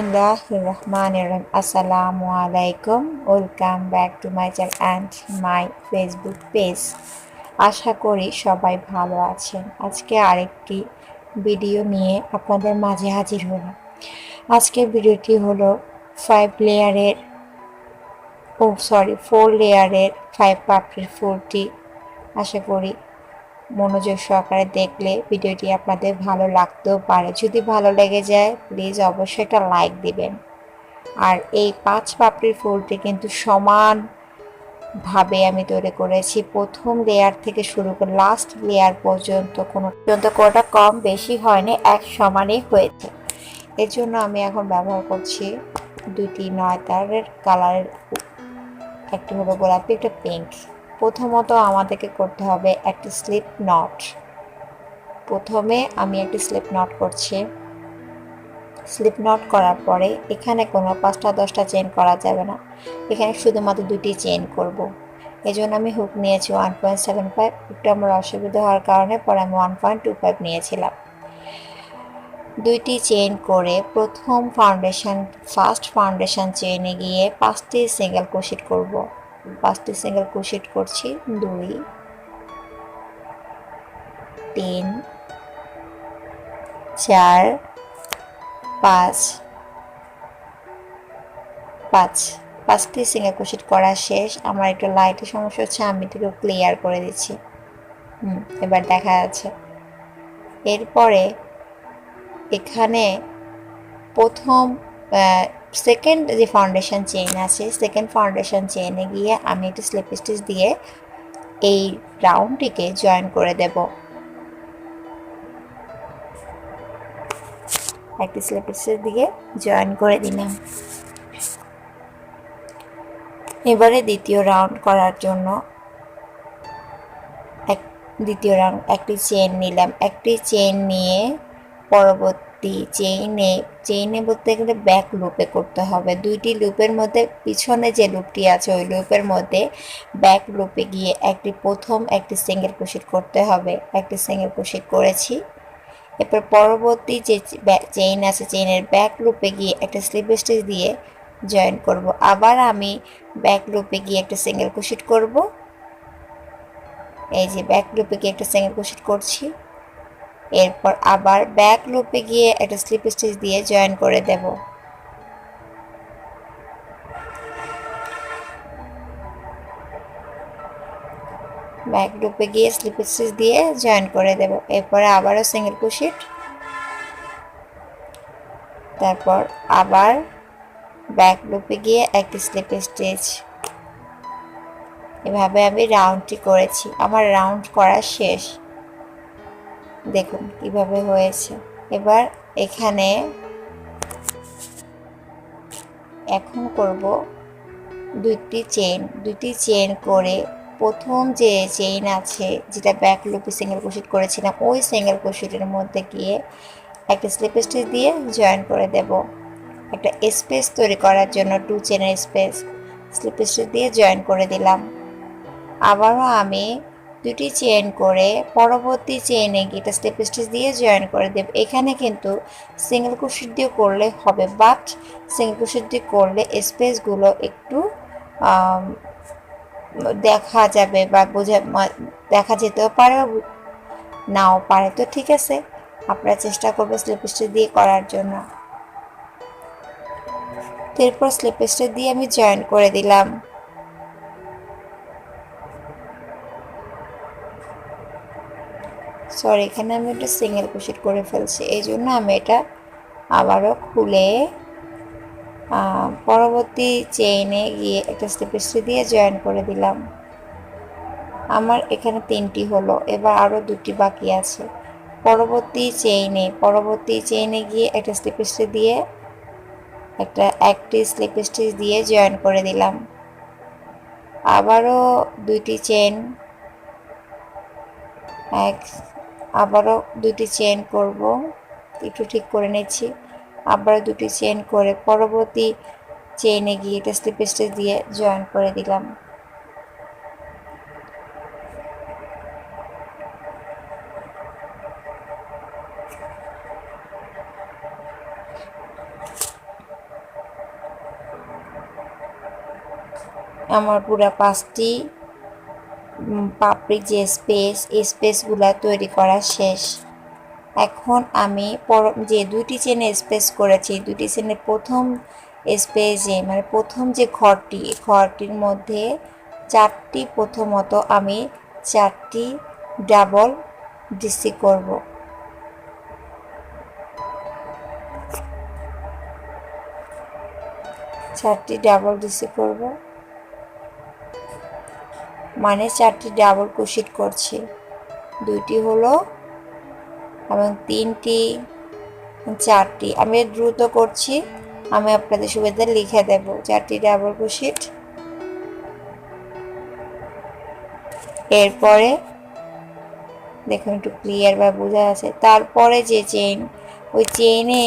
বিসমিল্লাহ রহমান রহিম আসসালামু আলাইকুম welcome back to my channel and my Facebook page আশা করি সবাই ভালো আছেন। আজকে আরেকটি ভিডিও নিয়ে আপনাদের মাঝে হাজির হলাম। আজকের ভিডিওটি হলো ফাইভ লেয়ারের ও সরি ফোর লেয়ারের ফাইভ পাপড়ির ফুলটি আশা করি মনোযোগ সহকারে দেখলে ভিডিওটি আপনাদের ভালো লাগতেও পারে। যদি ভালো লেগে যায় প্লিজ অবশ্যই একটা লাইক দিবেন। আর এই পাঁচ পাপড়ির ফুলটি কিন্তু সমান ভাবে আমি তৈরি করেছি। প্রথম লেয়ার থেকে শুরু করে লাস্ট লেয়ার পর্যন্ত কোনো পর্যন্ত কোনোটা কম বেশি হয়নি, এক সমানই হয়েছে। এর জন্য আমি এখন ব্যবহার করছি দুটি নয় তারের কালারের একটি হলো গোলাপি, একটা পিঙ্ক প্রথমত আমাদেরকে করতে হবে একটি স্লিপ নট প্রথমে আমি একটি স্লিপ নট করছি। স্লিপ নট করার পরে এখানে কোনো পাঁচটা, দশটা চেন করা যাবে না। এখানে শুধুমাত্র দুটি চেন করব। এই জন্য আমি হুক নিয়েছি ওয়ান পয়েন্ট সেভেন ফাইভ একটু আমার অসুবিধা হওয়ার কারণে পরে আমি ওয়ান পয়েন্ট টু ফাইভ নিয়েছিলাম। দুইটি চেন করে প্রথম ফাউন্ডেশন ফার্স্ট ফাউন্ডেশন চেনে গিয়ে পাঁচটি সিঙ্গেল ক্রোশিট করব। পাঁচটি সিঙ্গেল ক্রোশিট করছি, দুই, তিন, চার, পাঁচ পাঁচ। পাঁচটি সিঙ্গেল ক্রোশিট করা শেষ, আমার একটু লাইটের সমস্যা হচ্ছে, আমি একটু ক্লিয়ার করে দিচ্ছি। হুম, এবার দেখা যাচ্ছে। এরপরে এখানে প্রথম সেকেন্ড যে ফাউন্ডেশন চেইন আছে সেকেন্ড ফাউন্ডেশন চেইনে গিয়ে আমি একটি স্লিপ স্টিচ দিয়ে এই রাউন্ডটিকে জয়েন করে দেব। একটি স্লিপ স্টিচ দিয়ে জয়েন করে দিলাম। এবারে দ্বিতীয় রাউন্ড করার জন্য এক, দ্বিতীয় রাউন্ড একটি চেন নিলাম। একটি চেন নিয়ে পরবর্তী চেইনে চেইনে বলতে গেলে ব্যাক লুপে করতে হবে। দুইটি লুপের মধ্যে, পিছনে যে লুপটি আছে, ওই লুপের মধ্যে ব্যাক লুপে গিয়ে একটি প্রথম, একটি সিঙ্গেল ক্রোশেট করতে হবে। একটি সিঙ্গেল ক্রোশেট করেছি। এরপর পরবর্তী যে চেইন আছে চেইনের ব্যাক লুপে গিয়ে একটা স্লিপ স্টিচ দিয়ে জয়েন করব। আবার আমি ব্যাক লুপে গিয়ে একটা সিঙ্গেল ক্রোশেট করব। এই যে ব্যাক লুপে গিয়ে একটা সিঙ্গেল ক্রোশেট করছি। এরপর আবার ব্যাক লুপে গিয়ে একটা স্লিপ স্টিচ দিয়ে জয়েন করে দেব। ব্যাক লুপে গিয়ে স্লিপ স্টিচ দিয়ে জয়েন করে দেব। এরপরে আবারও সিঙ্গেল ক্রোশেট তারপর আবার ব্যাক লুপে গিয়ে একটি স্লিপ স্টিচ এভাবে আমি রাউন্ডটি করেছি। আমার রাউন্ড করা শেষ। দেখুন কীভাবে হয়েছে। এবার এখানে এখন করব দুইটি চেন দুইটি চেন করে প্রথম যে চেইন আছে, যেটা ব্যাক লুপে সিঙ্গেল ক্রোশেট করেছিলাম, ওই সিঙ্গেল ক্রোশেটের মধ্যে গিয়ে একটা স্লিপ স্টিচ দিয়ে জয়েন করে দেব। একটা স্পেস তৈরি করার জন্য টু চেনের স্পেস স্লিপ স্টিচ দিয়ে জয়েন করে দিলাম। আবারও আমি দুটি চেন করে পরবর্তী চেনে গিয়ে স্টেপ স্টিচ দিয়ে জয়েন করে দেব। এখানে কিন্তু সিঙ্গেল ক্রোশেট দিয়ে করলে হবে বাট সিঙ্গেল ক্রোশেট দিয়ে করলে স্পেসগুলো একটু দেখা যাবে বা বোঝা দেখা যেতেও পারে নাও পারে। তো ঠিক আছে, আপনারা চেষ্টা করবে স্লিপ স্টিচ দিয়ে করার জন্য। এরপর স্লিপ স্টিচ দিয়ে আমি জয়েন করে দিলাম। সরি এখানে আমি একটা সিঙ্গেল ক্রোশেট করে ফেলছি। এই জন্য আমি এটা আবারও খুলে পরবর্তী চেইনে গিয়ে একটা স্টেপ দিয়ে জয়েন করে দিলাম। আমার এখানে তিনটি হলো, এবার আরও দুটি বাকি আছে। পরবর্তী চেইনে পরবর্তী চেইনে গিয়ে একটা স্লিপ দিয়ে, একটা একটি স্লিপ স্টিচ দিয়ে জয়েন করে দিলাম। আবারও দুইটি চেন এক আবারও দুটি চেন করব। একটু ঠিক করে নিচ্ছি। আবারও দুটি চেন করে পরবর্তী চেইনে গিয়ে এটা স্লিপ স্টিচ দিয়ে জয়েন করে দিলাম। আমার পুরা পাঁচটি পাপড়ির যে স্পেস স্পেসগুলো তৈরি করা শেষ। এখন আমি যে দুটি চেনে স্পেস করেছি দুটি চেনে প্রথম স্পেসে মানে প্রথম যে ঘরটি ঘরটির মধ্যে চারটি প্রথমত আমি চারটি ডাবল ডিসি করব। চারটি ডাবল ডিসি করব। মানে চারটি ডাবল কুশিট করছি। দুইটি হলো এবং তিনটি চারটি। আমি দ্রুত করছি, আমি আপনাদের সুবিধা লিখে দেব। চারটি ডাবল কুশিট এরপরে দেখুন একটু ক্লিয়ার বা বোঝা আছে তারপরে যে চেইন ওই চেইনে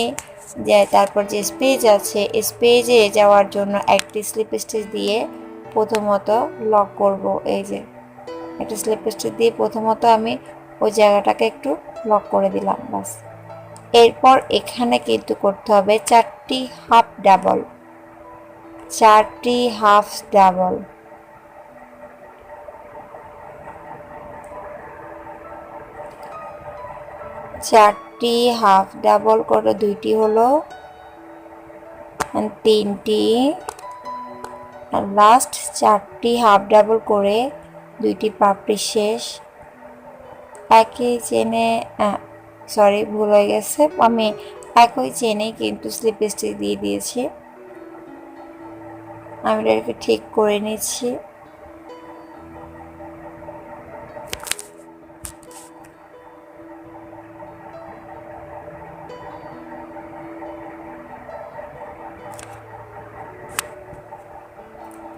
যে তারপর যে স্পেজ আছে স্পেজে যাওয়ার জন্য একটি স্লিপ স্টিচ দিয়ে প্রথমত লক করব, এই যে একটা স্লিপ স্টিচ দিয়ে প্রথমত আমি ওই জায়গাটাকে একটু লক করে দিলাম বাস এরপর এখানে কিন্তু করতে হবে চারটি হাফ ডাবল চারটি হাফ ডাবল চারটি হাফ ডাবল করে দুইটি হলো তিনটি আর লাস্ট চারটি হাফ ডাবল করে দুইটি পাপড়ি শেষ। একই চেনে সরি ভুল হয়ে গেছে। আমি একই চেনে কিন্তু স্লিপ স্টিচ দিয়ে দিয়েছি। আমি এটাকে ঠিক করে নিচ্ছি।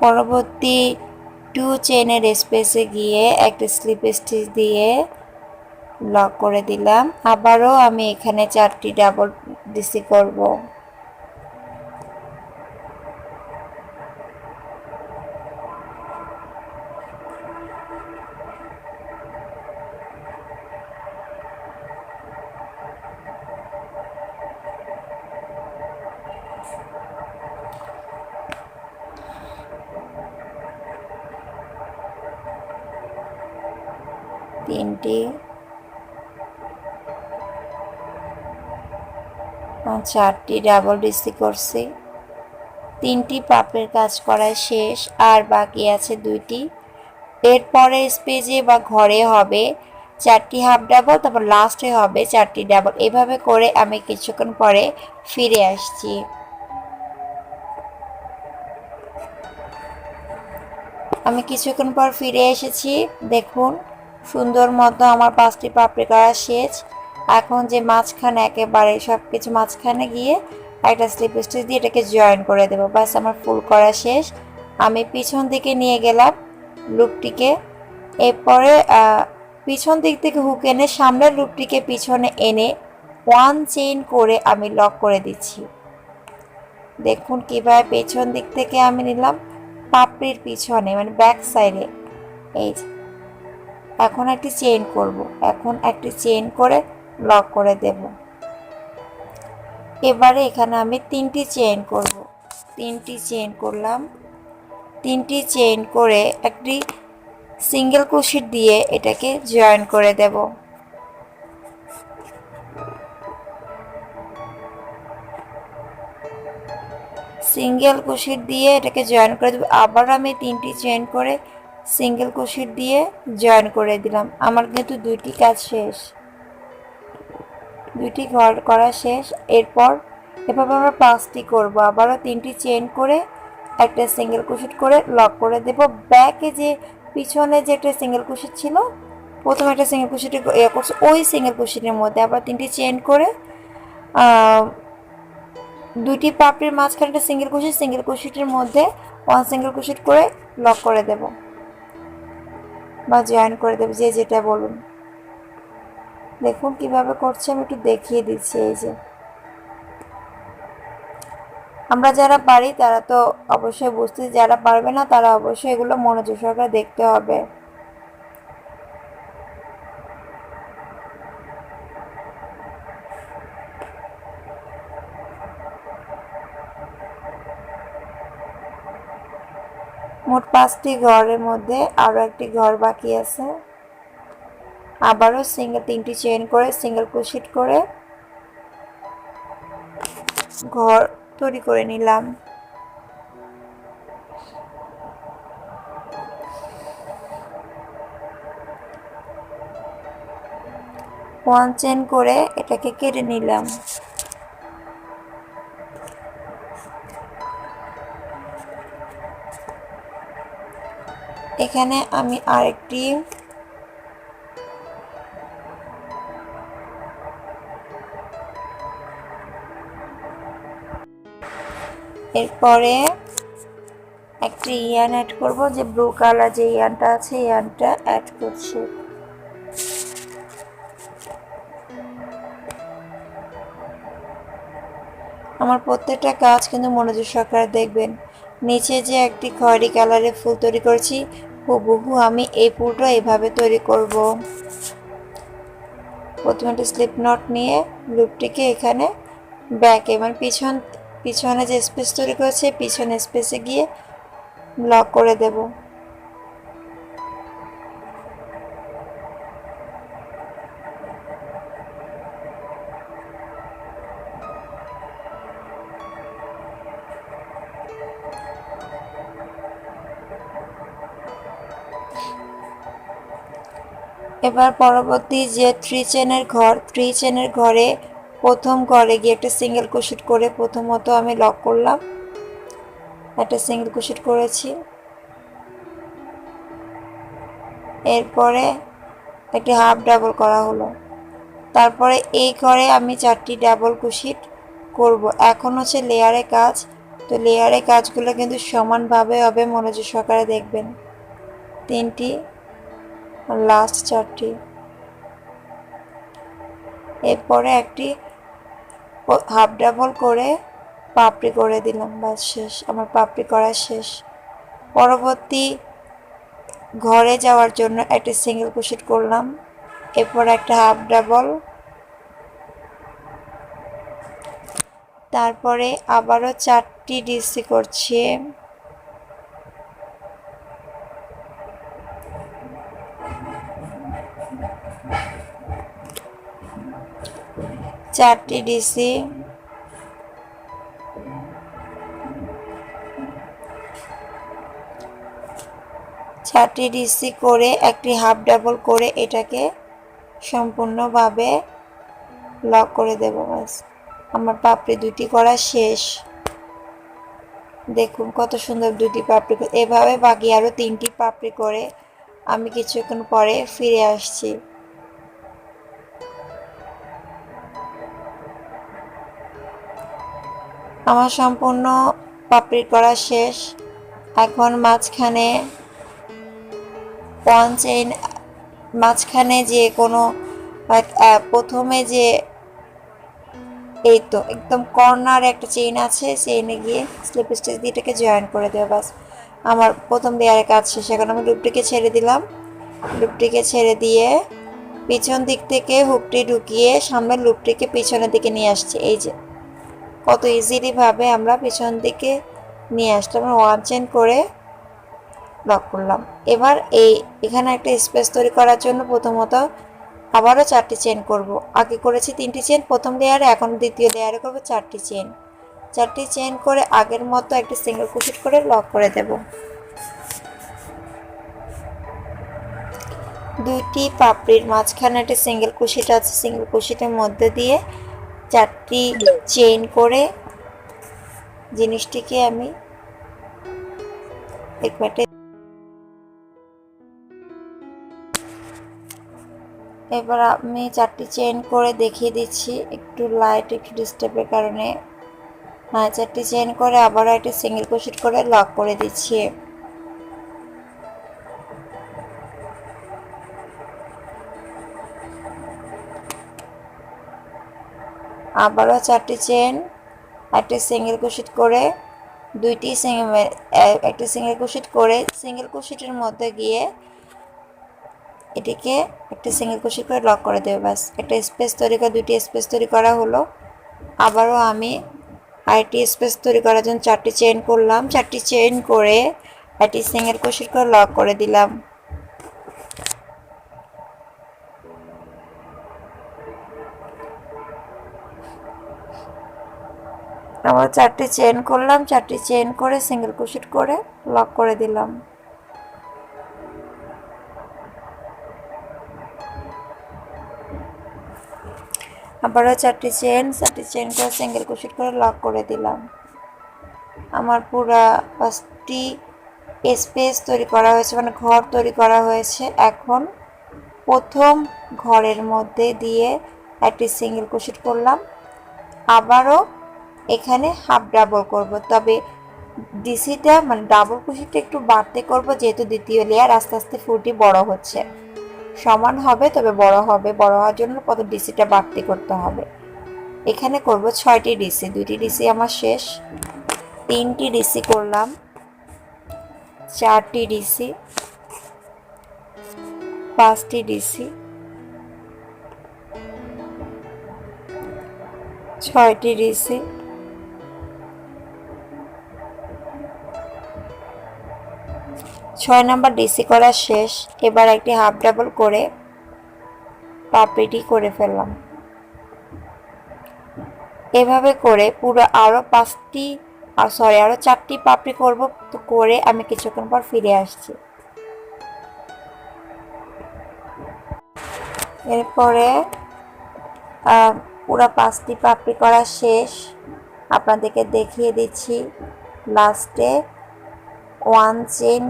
পরবর্তী টু চেনের স্পেসে গিয়ে একটা স্লিপ স্টিচ দিয়ে লক করে দিলাম। আবারও আমি এখানে চারটি ডাবল ডিসি করব। তিনটি চারটি ডাবল ডিসি করছি। তিনটি পাপের কাজ করা শেষ, আর বাকি আছে দুইটি। এরপরে স্পেজে বা ঘরে হবে চারটি হাফ ডাবল তারপর লাস্টে হবে চারটি ডাবল এভাবে করে আমি কিছুক্ষণ পরে ফিরে আসছি। আমি কিছুক্ষণ পর ফিরে এসেছি, দেখুন। সুন্দর মতো আমার পাঁচটি পাপড়ি করা শেষ। এখন যে মাঝখানে একেবারে সব কিছু মাঝখানে গিয়ে একটা স্লিপ স্টিচ দিয়ে এটাকে জয়েন করে দেবো। বাস আমার ফুল করা শেষ। আমি পিছন দিকে নিয়ে গেলাম লুপটিকে এরপরে পিছন দিক থেকে হুক এনে সামনের লুপটিকে পিছনে এনে ওয়ান চেইন করে আমি লক করে দিচ্ছি। দেখুন কীভাবে পেছন দিক থেকে আমি নিলাম। পাপড়ির পিছনে মানে ব্যাক সাইডে এই যে। এখন একটি চেইন করব। এখন একটি চেইন করে লক করে দেব। এবারে এখানে আমি তিনটি চেইন করব। তিনটি চেইন করলাম। তিনটি চেইন করে একটি সিঙ্গেল কুশিট দিয়ে এটাকে জয়েন করে দেব। সিঙ্গেল কুশিট দিয়ে এটাকে জয়েন করে দেবো। আবার আমি তিনটি চেইন করে সিঙ্গেল কুশিট দিয়ে জয়েন করে দিলাম। আমার কিন্তু দুইটি কাজ শেষ। দুইটি ঘর করা শেষ। এরপর এভাবে আমরা পাঁচটি করব। আবারও তিনটি চেইন করে একটা সিঙ্গেল কুশিট করে লক করে দেব। ব্যাকে যে পিছনে যে একটা সিঙ্গেল কুশিট ছিল, প্রথমে একটা সিঙ্গেল কুশিটে ইয়ে করছে, ওই সিঙ্গেল কুশিটের মধ্যে আবার তিনটি চেইন করে দুইটি পাপড়ির মাঝখানে একটা সিঙ্গেল কুশিট সিঙ্গেল কুশিটের মধ্যে ওয়ান সিঙ্গেল কুশিট করে লক করে দেব। বা জয়েন করে দেবে, যে যেটা বলুন। দেখুন কীভাবে করছে, আমি একটু দেখিয়ে দিচ্ছি এই যে। আমরা যারা পারি তারা তো অবশ্যই বুঝতে, যারা পারবে না তারা অবশ্যই এগুলো মনোযোগ সহকারে দেখতে হবে। মোট পাঁচটি ঘরের মধ্যে আরও একটি ঘর বাকি আছে। আবারও সিঙ্গেল তিনটি চেন করে সিঙ্গেল ক্রোশেট করে ঘর তৈরি করে নিলাম। ওয়ান চেন করে এটাকে কেটে নিলাম। এখানে আমি আরেকটি এরপরে একটি ইয়ান অ্যাড করব যে ব্লু কালার যে ইয়ানটা আছে ইয়ানটা অ্যাড করছি। আমার প্রত্যেকটা কাজ কিন্তু মনোযোগ সহকারে দেখবেন। নিচে যে একটি খয়েরি কালারের ফুল তৈরি করছি, হুবহু আমি এই ফুলটা এভাবে তৈরি করব। প্রথমে একটা স্লিপ নট নিয়ে লুপটিকে এখানে ব্যাকে মানে পিছন, পিছনে যে স্পেস তৈরি করেছে পিছনে স্পেসে গিয়ে ব্লক করে দেব। এবার পরবর্তী যে থ্রি চেনের ঘর থ্রি চেনের ঘরে প্রথম ঘরে গিয়ে একটা সিঙ্গেল কুশিট করে প্রথমত আমি লক করলাম। একটা সিঙ্গেল কুশিট করেছি। এরপরে একটি হাফ ডাবল করা হলো। তারপরে এই ঘরে আমি চারটি ডাবল কুশিট করব। এখন হচ্ছে লেয়ারে কাজ। তো লেয়ারে কাজগুলো কিন্তু সমানভাবে হবে, মনোযোগ সহকারে দেখবেন। তিনটি লাস্ট চারটি। এরপরে একটি হাফ ডাবল করে পাপড়ি করে দিলাম বাস শেষ, আমার পাপড়ি করা শেষ। পরবর্তী ঘরে যাওয়ার জন্য একটা সিঙ্গেল কুশিট করলাম, এরপর একটা হাফ ডাবল তারপরে আবারও চারটি ডিসি করছি। চারটি ডিসি। চারটি ডিসি করে একটি হাফ ডাবল করে এটাকে সম্পূর্ণভাবে লক করে দেব বাস। আমার পাপড়ি দুটি করা শেষ। দেখুন কত সুন্দর দুটি পাপড়ি এভাবে বাকি আরও তিনটি পাপড়ি করে আমি কিছুক্ষণ পরে ফিরে আসছি। আমার সম্পূর্ণ পাপড়ি করা শেষ। এখন মাঝখানে ওয়ান চেইন মাঝখানে যে কোনো প্রথমে যে এই তো একদম কর্নার একটা চেইন আছে চেইনে গিয়ে স্লিপ স্টিচ দিয়ে এটাকে জয়েন করে দেওয়া, বাস। আমার প্রথম লেয়ারের কাজ শেষ, এখন আমি লুপটিকে ছেড়ে দিলাম। লুপটিকে ছেড়ে দিয়ে পিছন দিক থেকে হুকটি ঢুকিয়ে সামনের লুপটিকে পিছনের দিকে নিয়ে আসছি। এই যে কত ইজিলি ভাবে আমরা পিছন দিকে নিয়ে আসলাম ওয়ান চেন করে লক করলাম। এবার এই, এখানে একটা স্পেস তৈরি করার জন্য প্রথমত আবারও চারটি চেন করব। আগে করেছি তিনটি চেন প্রথম লেয়ারে এখন দ্বিতীয় লেয়ারে করব চারটি চেন চারটি চেন করে আগের মতো একটি সিঙ্গেল কুশিট করে লক করে দেব। দুইটি পাপড়ির মাঝখানে একটা সিঙ্গেল কুশিট আছে সিঙ্গেল কুশিটের মধ্যে দিয়ে চারটি চেইন করে জিনিসটিকে আমি এবার আমি চারটি চেইন করে দেখিয়ে দিচ্ছি। একটু লাইট একটু ডিস্টার্বের কারণে। হ্যাঁ চারটি চেইন করে আবারও একটি সিঙ্গেল ক্রোশেট করে লক করে দিচ্ছি। আবারও চারটি চেন, একটি সিঙ্গেল কুশিট করে, দুইটি একটি সিঙ্গেল কুশিট করে সিঙ্গেল কুশিটের মধ্যে গিয়ে এটিকে একটি সিঙ্গেল কুশিট করে লক করে দেবে। ব্যাস, একটা স্পেস তৈরি করে, দুইটি স্পেস তৈরি করা হলো। আবারও আমি আরেকটি স্পেস তৈরি করার জন্য চারটি চেন করলাম। চারটি চেন করে একটি সিঙ্গেল কুশি করে লক করে দিলাম। আবার চারটি চেন করলাম, চারটি চেন করে সিঙ্গেল কুশিট করে লক করে দিলাম। আবারও চারটি চেন চারটি চেন করে সিঙ্গেল কুশিট করে লক করে দিলাম। আমার পুরা পাঁচটি স্পেস তৈরি করা হয়েছে মানে ঘর তৈরি করা হয়েছে। এখন প্রথম ঘরের মধ্যে দিয়ে একটি সিঙ্গেল কুশিট করলাম। আবারও এখানে হাফ ডাবল করব। তবে ডিসিটা মানে ডাবল কুশিটা একটু বাড়তে করব, যেহেতু দ্বিতীয় লেয়ার আস্তে আস্তে ফুটি বড় হচ্ছে। সমান হবে, তবে বড় হবে। বড় হওয়ার জন্য কত ডিসিটা বাড়তি করতে হবে। এখানে করব ছয়টি ডিসি দুইটি ডিসি আমার শেষ। তিনটি ডিসি করলাম। চারটি ডিসি পাঁচটি ডিসি ছয়টি ডিসি ছয় নাম্বার ডিসি করা শেষ। এবার একটি হাফ ডাবল করে পাপড়িটি করে ফেললাম। এভাবে করে পুরো আরও পাঁচটি আর সরি আরও চারটি পাপড়ি করব করে আমি কিছুক্ষণ পর ফিরে আসছি। এরপরে পুরো পাঁচটি পাপড়ি করা শেষ। আপনাদেরকে দেখিয়ে দিচ্ছি। লাস্টে ওয়ান চেন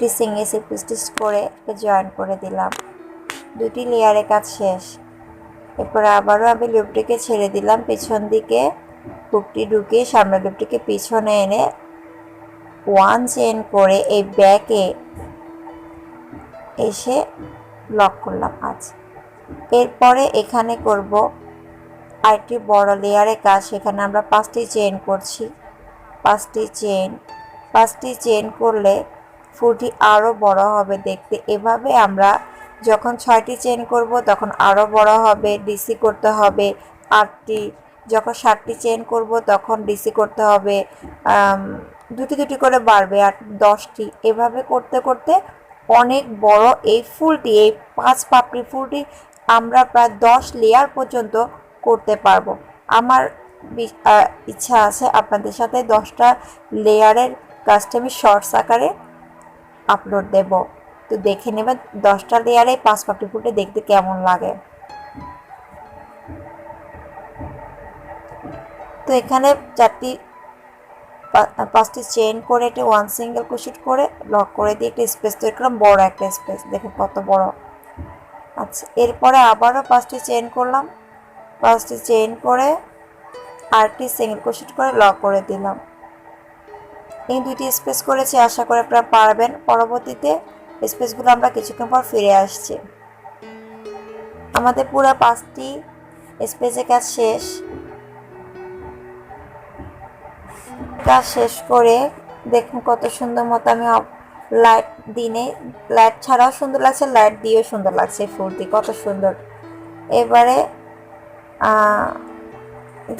একটি সিঙ্গেল সিপ স্টিচ করে জয়েন করে দিলাম। দুটি লেয়ারে কাজ শেষ। এরপর আবারও আমি লুপটিকে ছেড়ে দিলাম, পেছন দিকে হুকটি ঢুকিয়ে সামনে লুপটিকে পিছনে এনে ওয়ান চেন করে এই ব্যাকে এসে লক করলাম আজ। এরপরে এখানে করব আরেকটি বড় লেয়ারে কাজ, সেখানে আমরা পাঁচটি চেন করছি। পাঁচটি চেন পাঁচটি চেন করলে ফুটি আরও বড় হবে দেখতে। এভাবে আমরা যখন ছয়টি চেন করব, তখন আরও বড় হবে ডিসি করতে হবে। আটটি, যখন ষাটটি চেন করব, তখন ডিসি করতে হবে। দুটি দুটি করে বাড়বে আর দশটি। এভাবে করতে করতে অনেক বড় এই ফুলটি, এই পাঁচ পাপড়ি ফুলটি আমরা প্রায় দশ লেয়ার পর্যন্ত করতে পারব। আমার ইচ্ছা আছে আপনাদের সাথে দশটা লেয়ারের কাজটা আমি শর্টস আকারে আপলোড দেব। তো দেখে নেবেন দশটা লেয়ারে পাঁচ পাপড়ি ফুলটা দেখতে কেমন লাগে। তো এখানে চারটি পাঁচটি চেন করে একটা ওয়ান সিঙ্গেল কুশিট করে লক করে দিয়ে একটা স্পেস তৈরি করলাম, বড় একটা স্পেস দেখুন কত বড়। আচ্ছা এরপরে আবারও পাঁচটি চেন করলাম। পাঁচটি চেন করে আরটি সিঙ্গেল কুশিট করে লক করে দিলাম। এই দুইটি স্পেস করেছি, আশা করে আপনারা পারবেন। পরবর্তীতে স্পেসগুলো আমরা কিছুক্ষণ পর ফিরে আসছি। আমাদের পুরো পাঁচটি স্পেসের কাজ শেষ। কাজ শেষ করে দেখুন কত সুন্দর মতো আমি লাইট দিনে, লাইট ছাড়াও সুন্দর লাগছে, লাইট দিয়েও সুন্দর লাগছে ফুলটি, কত সুন্দর। এবারে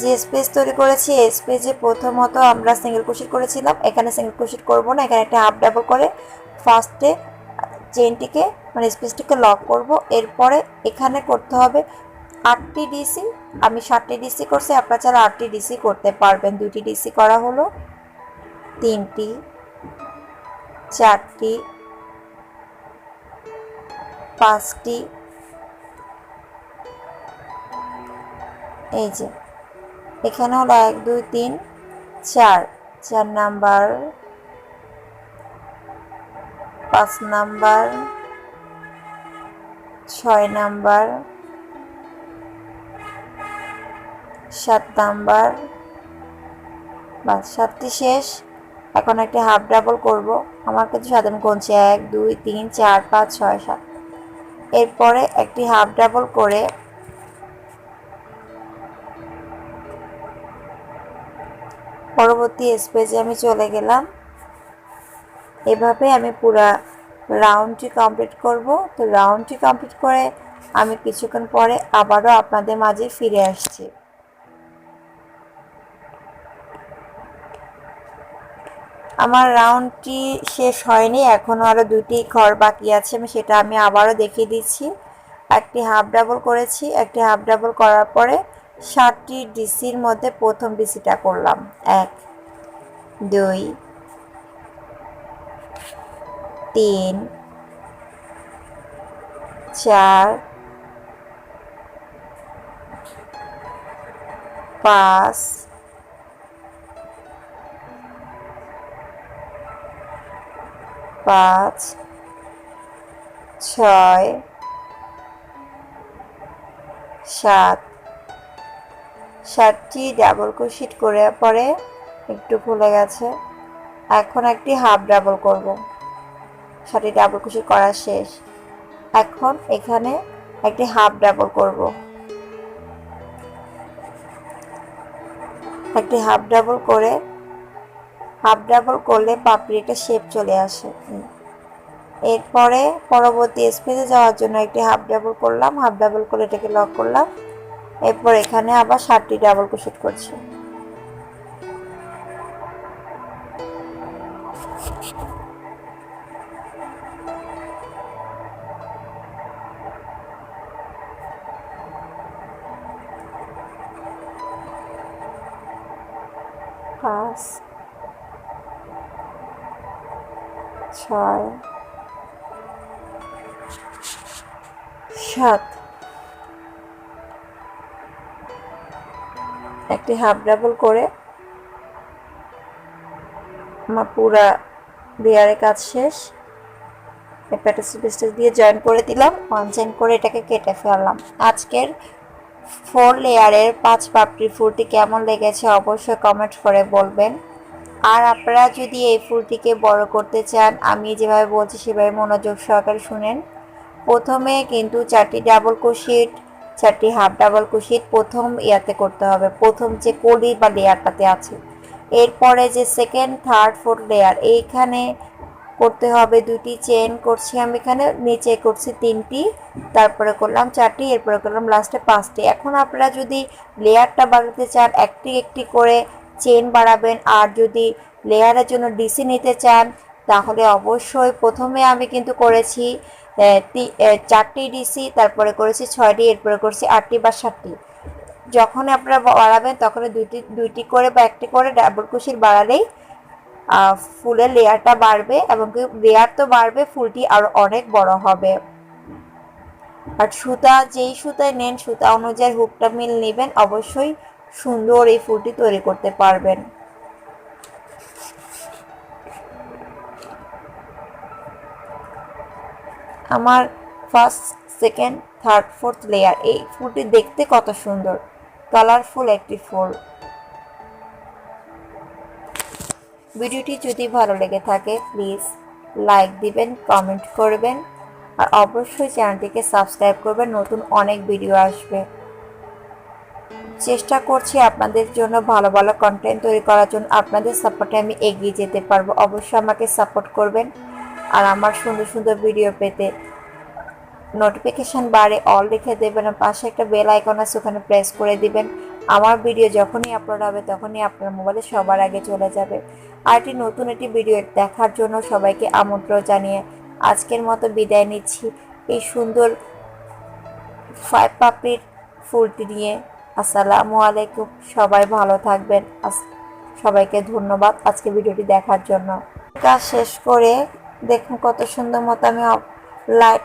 যে স্পেস তৈরি করেছি, এই স্পেসে প্রথমত আমরা সিঙ্গেল কুশিট করেছিলাম। এখানে সিঙ্গেল কুশিট করব না, এখানে একটা হাফ ডাবল করে ফার্স্টে চেনটিকে মানে স্পেসটিকে লক করব। এরপরে এখানে করতে হবে আটটি ডিসি আমি ষাটটি ডিসি করছি, আপনারা চারা আটটি ডিসি করতে পারবেন। দুটি ডিসি করা হলো, তিনটি, চারটি, পাঁচটি, এই যে এখানে হলো এক, দুই, তিন, চার। চার নাম্বার, পাঁচ নাম্বার, ছয় নাম্বার, সাত নাম্বার। বাস সাতটি শেষ। এখন একটি হাফ ডাবল করব। আমার কাছে সাধারণ গুনছি এক, দুই, তিন, চার, পাঁচ, ছয়, সাত। এরপরে একটি হাফ ডাবল করে পরবর্তী স্পেজে আমি চলে গেলাম। এভাবে আমি পুরা রাউন্ডটি কমপ্লিট করব। তো রাউন্ডটি কমপ্লিট করে আমি কিছুক্ষণ পরে আবারও আপনাদের মাঝে ফিরে আসছি। আমার রাউন্ডটি শেষ হয়নি এখনও আরও দুটি ঘর বাকি আছে, আমি সেটা আমি আবারও দেখিয়ে দিচ্ছি। একটি হাফ ডাবল করেছি, একটি হাফ ডাবল করার পরে ষাটটি ডিসির মধ্যে প্রথম ডিসিটা করলাম। এক দুই তিন চার পাঁচ পাঁচ ছয় সাত সাতটি ডাবল ক্রোশিট করে পরে একটু ফুলে গেছে। এখন একটি হাফ ডাবল করব। সাতটি ডাবল ক্রোশিট করা শেষ। এখন এখানে একটি হাফ ডাবল করব। একটি হাফ ডাবল করে হাফ ডাবল করলে পাপড়িটা শেপ চলে আসে। এরপরে পরবর্তী স্পেসে যাওয়ার জন্য একটি হাফ ডাবল করলাম। হাফ ডাবল করে এটাকে লক করলাম। এরপর এখানে আবার সাতটি ডাবল ক্রোশেট করছি। পাঁচ ছয় সাত একটি হাফ ডাবল করে। আমার পুরা লেয়ারের কাজ শেষ। প্যাটাস দিয়ে জয়েন করে দিলাম ওয়ান চেন করে এটাকে কেটে ফেললাম। আজকের ফোর লেয়ারের পাঁচ পাপড়ি ফুলটি কেমন লেগেছে অবশ্যই কমেন্ট করে বলবেন। আর আপনারা যদি এই ফুলটিকে বড় করতে চান, আমি যেভাবে বলছি সেভাবে মনোযোগ সহকারে শুনেন। প্রথমে কিন্তু চারটি ডাবল কুশিট চারটি হাফ ডাবল কুশিট প্রথম ইয়াতে করতে হবে। প্রথম যে কলি বা লেয়ারটাতে আছে। এরপরে যে সেকেন্ড, থার্ড, ফোর্থ লেয়ার, এইখানে করতে হবে দুটি চেন করছি আমি এখানে, নিচে করছি তিনটি, তারপরে করলাম চারটি, এরপরে করলাম লাস্টে পাঁচটি। এখন আপনারা যদি লেয়ারটা বাড়াতে চান, একটি একটি করে চেন বাড়াবেন আর যদি লেয়ারের জন্য ডিসি নিতে চান তাহলে অবশ্যই প্রথমে আমি কিন্তু করেছি চারটি ডিসি, তারপরে করেছি ছয়টি, এরপরে করেছি আটটি বা সাতটি। যখন আপনারা বাড়াবেন তখন দুইটি দুইটি করে বা একটি করে ডাবল কুশির বাড়ালেই ফুলের লেয়ারটা বাড়বে এবং লেয়ার তো বাড়বে, ফুলটি আরও অনেক বড় হবে। আর সুতা, যেই সুতায় নেন, সুতা অনুযায়ী হুকটা মিল নেবেন, অবশ্যই সুন্দর এই ফুলটি তৈরি করতে পারবেন। আমার first second third fourth layer এই ফুলটি দেখতে কত সুন্দর। কালারফুল একটি ফুল। ভিডিওটি যদি ভালো লেগে থাকে প্লিজ লাইক দিবেন কমেন্ট করবেন, আর অবশ্যই চ্যানেলটিকে সাবস্ক্রাইব করবেন, নতুন অনেক ভিডিও আসবে। চেষ্টা করছি আপনাদের জন্য ভালো ভালো কন্টেন্ট তৈরি করার জন্য। আপনাদের সাপোর্টে আমি এগিয়ে যেতে পারব। অবশ্যই আমাকে সাপোর্ট করবেন। আর আমার সুন্দর সুন্দর ভিডিও পেতে নোটিফিকেশান বারে অল রেখে দেবেন আর পাশে একটা বেল আইকন আছে, ওখানে প্রেস করে দিবেন। আমার ভিডিও যখনই আপলোড হবে, তখনই আপনার মোবাইলে সবার আগে চলে যাবে। আর একটি নতুন একটি ভিডিও দেখার জন্য সবাইকে আমন্ত্রণ জানিয়ে আজকের মতো বিদায় নিচ্ছি। এই সুন্দর ফাইভ পাপড়ির ফুলটি নিয়ে আসসালামু আলাইকুম। সবাই ভালো থাকবেন। সবাইকে ধন্যবাদ আজকে ভিডিওটি দেখার জন্য। কাজ শেষ করে দেখুন কত সুন্দর মতো আমি লাইট